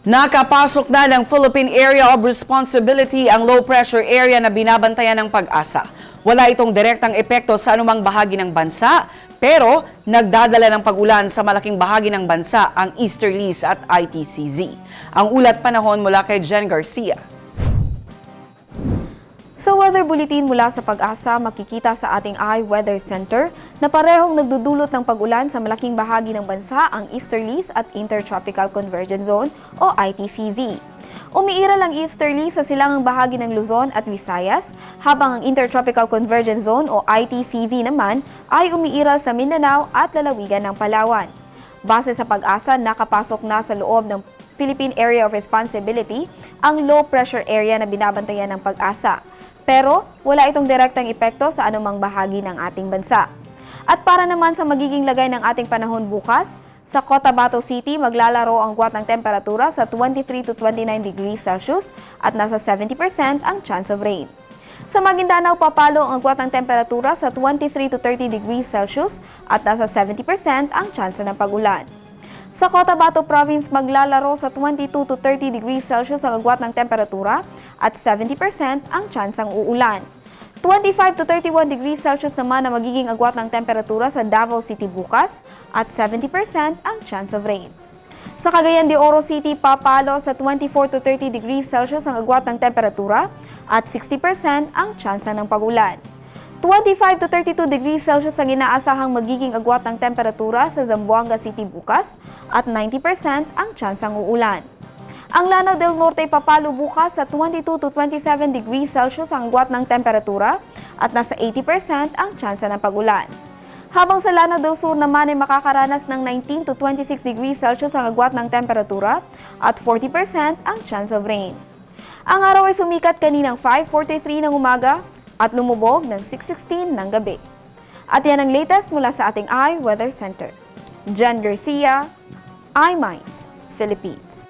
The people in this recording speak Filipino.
Nakapasok na ng Philippine Area of Responsibility ang low pressure area na binabantayan ng pag-asa. Wala itong direktang epekto sa anumang bahagi ng bansa, pero nagdadala ng pag-ulan sa malaking bahagi ng bansa ang Easterlies at ITCZ. Ang ulat panahon mula kay Jen Garcia. Sa weather bulletin mula sa pag-asa, makikita sa ating iWeather Center na parehong nagdudulot ng pag-ulan sa malaking bahagi ng bansa ang Easterlies at Intertropical Convergence Zone o ITCZ. Umiiral ang Easterlies sa silangang bahagi ng Luzon at Visayas, habang ang Intertropical Convergence Zone o ITCZ naman ay umiiral sa Mindanao at lalawigan ng Palawan. Base sa pag-asa, nakapasok na sa loob ng Philippine Area of Responsibility ang low pressure area na binabantayan ng pag-asa. Pero wala itong direktang epekto sa anumang bahagi ng ating bansa. At para naman sa magiging lagay ng ating panahon bukas, sa Cotabato City maglalaro ang guwat ng temperatura sa 23 to 29 degrees Celsius at nasa 70% ang chance of rain. Sa Maguindanao, papalo ang agwat ng temperatura sa 23 to 30 degrees Celsius at nasa 70% ang tsansa ng pagulan. Sa Cotabato Province, maglalaro sa 22 to 30 degrees Celsius ang agwat ng temperatura at 70% ang tsansang uulan. 25 to 31 degrees Celsius naman ang magiging agwat ng temperatura sa Davao City bukas at 70% ang chance of rain. Sa Cagayan de Oro City, papalo sa 24 to 30 degrees Celsius ang agwat ng temperatura at 60% ang tsansa ng pagulan. 25 to 32 degrees Celsius ang inaasahang magiging agwat ng temperatura sa Zamboanga City bukas at 90% ang tsansang uulan. Ang Lanao del Norte papalo bukas sa 22 to 27 degrees Celsius ang agwat ng temperatura at nasa 80% ang tsansa ng pagulan. Habang sa Lanao del Sur naman ay makakaranas ng 19 to 26 degrees Celsius ang agwat ng temperatura at 40% ang chance of rain. Ang araw ay sumikat kaninang 5.43 ng umaga at lumubog ng 6.16 ng gabi. At yan ang latest mula sa ating iWeather Center. Jen Garcia, iMinds, Philippines.